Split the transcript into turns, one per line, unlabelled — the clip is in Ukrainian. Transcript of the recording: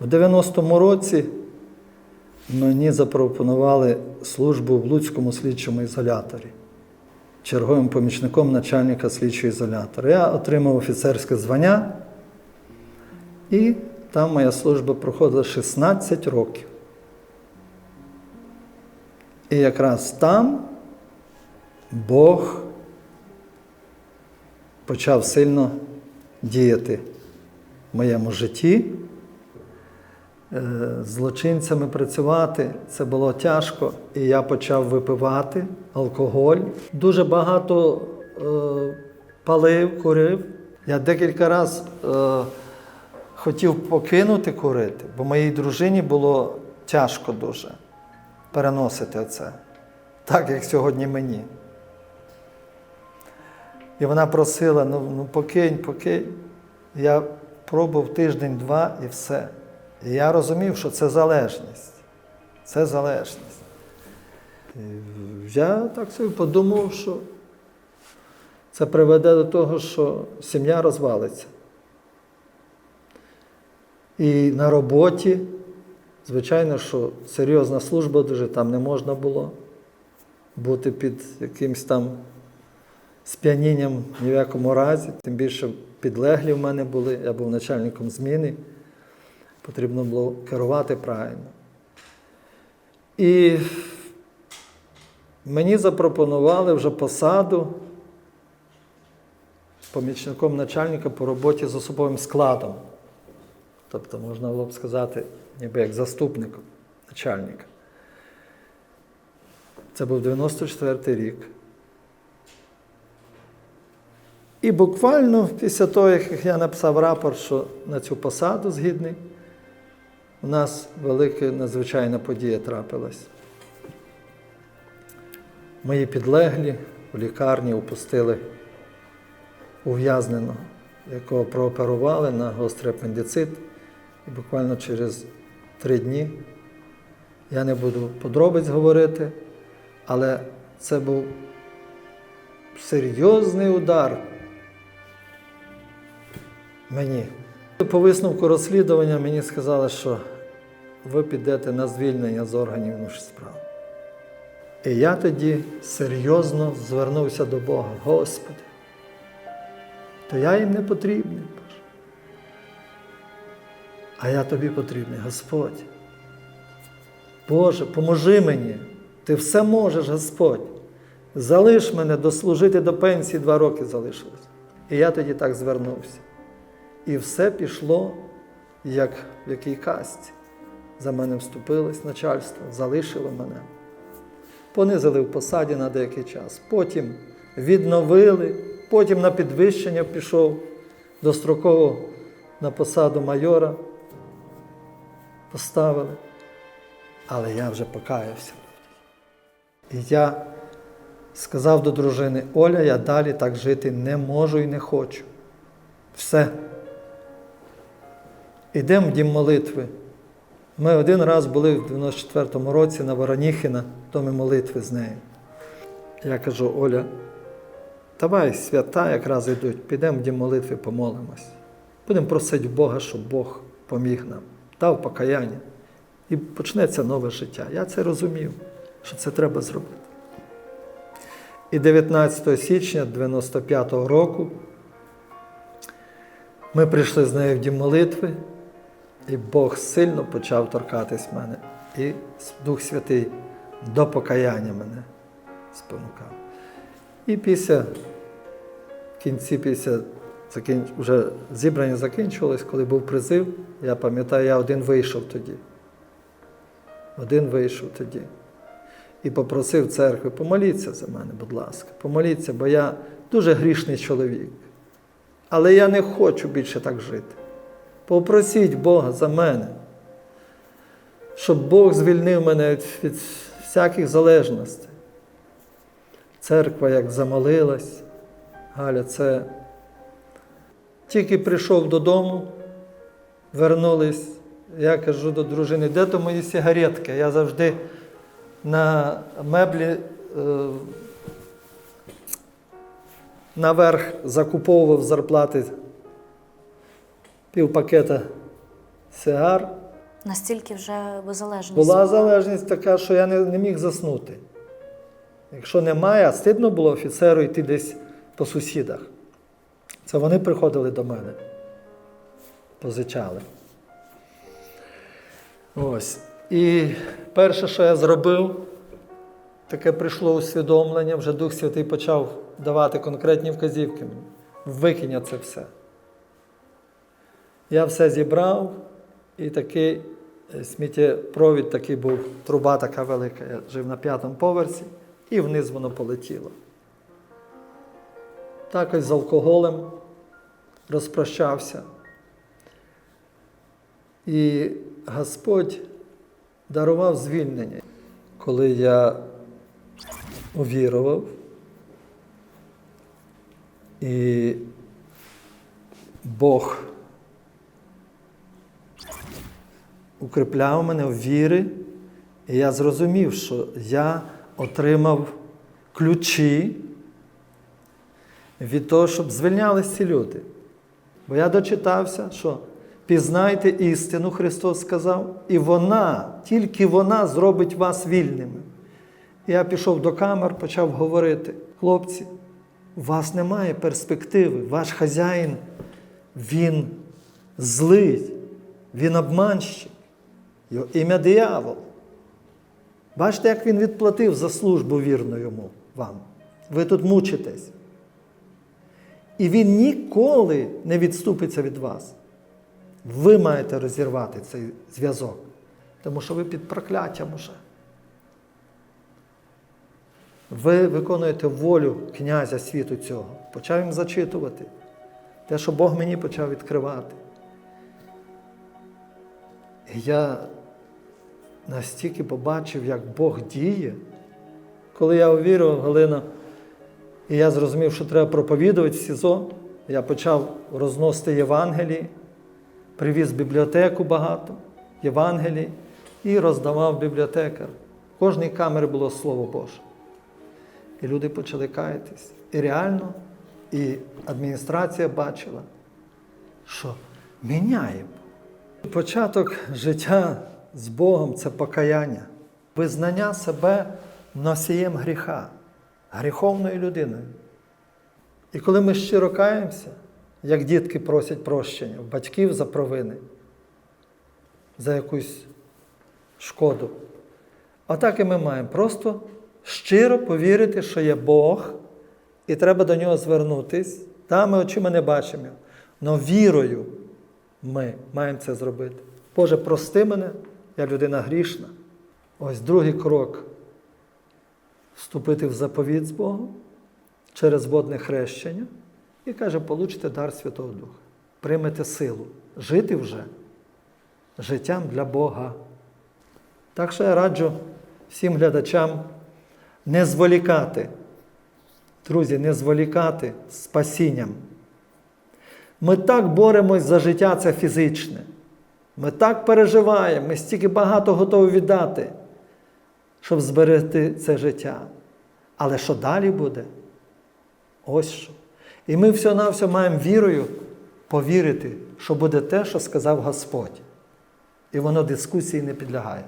У 90-му році мені запропонували службу в Луцькому слідчому ізоляторі, черговим помічником начальника слідчого ізолятора. Я отримав офіцерське звання, і там моя служба проходила 16 років. І якраз там Бог почав сильно діяти в моєму житті. Е, злочинцями працювати це було тяжко, і я почав випивати алкоголь. Дуже багато е, палив, курив. Я декілька разів е, хотів покинути курити, бо моїй дружині було тяжко дуже переносити це, так як сьогодні мені. І вона просила: ну, ну покинь, покинь. Я пробував тиждень-два і все. І я розумів, що це залежність. Це залежність. І я так собі подумав, що це приведе до того, що сім'я розвалиться. І на роботі, звичайно, що серйозна служба дуже там не можна було бути під якимсь там сп'янінням ні в якому разі, тим більше підлеглі в мене були, я був начальником зміни, потрібно було керувати правильно. І мені запропонували вже посаду помічником начальника по роботі з особовим складом. Тобто, можна було б сказати, ніби як заступником начальника. Це був 94 рік. І буквально після того, як я написав рапорт, що на цю посаду згідний, у нас велика надзвичайна подія трапилась. Мої підлеглі в лікарні опустили ув'язненого, якого прооперували на гострий апендицит. І буквально через три дні я не буду подробиць говорити, але це був серйозний удар мені. По висновку розслідування мені сказали, що ви підете на звільнення з органів внутрішніх справ. І я тоді серйозно звернувся до Бога, Господи, то я їм не потрібний. А я тобі потрібний, Господь. Боже, поможи мені. Ти все можеш, Господь. Залиш мене дослужити до пенсії два роки залишилось. І я тоді так звернувся. І все пішло, як в якій касті. За мене вступилось начальство, залишило мене. Понизили в посаді на деякий час. Потім відновили, потім на підвищення пішов достроково на посаду майора. Поставили. Але я вже покаявся. І я сказав до дружини, Оля, я далі так жити не можу і не хочу. Все. Ідемо в дім молитви. Ми один раз були в 94-му році на Вороніхіна, в домі молитви з нею. Я кажу, Оля, давай свята якраз йдуть, підемо в дім молитви, помолимось. Будемо просити Бога, щоб Бог поміг нам, дав покаяння. І почнеться нове життя. Я це розумів, що це треба зробити. І 19 січня 95-го року ми прийшли з нею в дім молитви, і Бог сильно почав торкатись мене. І Дух Святий до покаяння мене спонукав. І після кінці, після закін... вже зібрання закінчувалось, коли був призив, я пам'ятаю, я один вийшов тоді. Один вийшов тоді. І попросив церкви, помоліться за мене, будь ласка, помоліться, бо я дуже грішний чоловік. Але я не хочу більше так жити. Попросіть Бога за мене, щоб Бог звільнив мене від, всяких залежностей. Церква як замолилась, Галя, це тільки прийшов додому, вернулись. Я кажу до дружини, де то мої сигаретки? Я завжди на меблі е, наверх закуповував зарплати пів пакета сигар
Настільки вже ви залежні.
Була залежність така, що я не, не міг заснути. Якщо немає, а стидно було офіцеру йти десь по сусідах. Це вони приходили до мене. Позичали. Ось. І перше, що я зробив, таке прийшло усвідомлення, вже Дух Святий почав давати конкретні вказівки мені. Викинь це все. Я все зібрав, і такий е, сміттєпровід такий був, труба така велика. Я жив на п'ятому поверсі, і вниз воно полетіло. Так ось з алкоголем розпрощався. І Господь дарував звільнення. Коли я увірував, і Бог укріпляв мене в вірі, і я зрозумів, що я отримав ключі від того, щоб звільнялись ці люди. Бо я дочитався, що пізнайте істину, Христос сказав, і вона, тільки вона зробить вас вільними. І я пішов до камер, почав говорити: хлопці, у вас немає перспективи, ваш хазяїн, він злий, він обманщик, його ім'я диявол. Бачите, як він відплатив за службу вірну йому вам. Ви тут мучитесь. І він ніколи не відступиться від вас. Ви маєте розірвати цей зв'язок, тому що ви під прокляттям уже. Ви виконуєте волю князя світу цього. Почав їм зачитувати. Те, що Бог мені почав відкривати. Я настільки побачив, як Бог діє, коли я увірував, Галина, і я зрозумів, що треба проповідувати в СІЗО, я почав розносити Євангелії, привіз бібліотеку багато Євангелій і роздавав бібліотекар. В кожній камері було Слово Боже. І люди почали каятись. І реально, і адміністрація бачила, що міняє. Початок життя з Богом це покаяння, визнання себе носієм гріха, гріховною людиною. І коли ми щиро каємося, як дітки просять прощення батьків за провини, за якусь шкоду, отак і ми маємо просто щиро повірити, що є Бог, і треба до нього звернутись. Та ми очима не бачимо але вірою ми маємо це зробити. Боже, прости мене, я людина грішна. Ось другий крок вступити в заповіт з Богом через водне хрещення і каже, получите дар Святого Духа. Приймете силу. Жити вже життям для Бога. Так що я раджу всім глядачам не зволікати. Друзі, не зволікати спасінням. Ми так боремось за життя це фізичне. Ми так переживаємо, ми стільки багато готові віддати, щоб зберегти це життя. Але що далі буде? Ось що. І ми все-навсього маємо вірою повірити, що буде те, що сказав Господь. І воно дискусії не підлягає.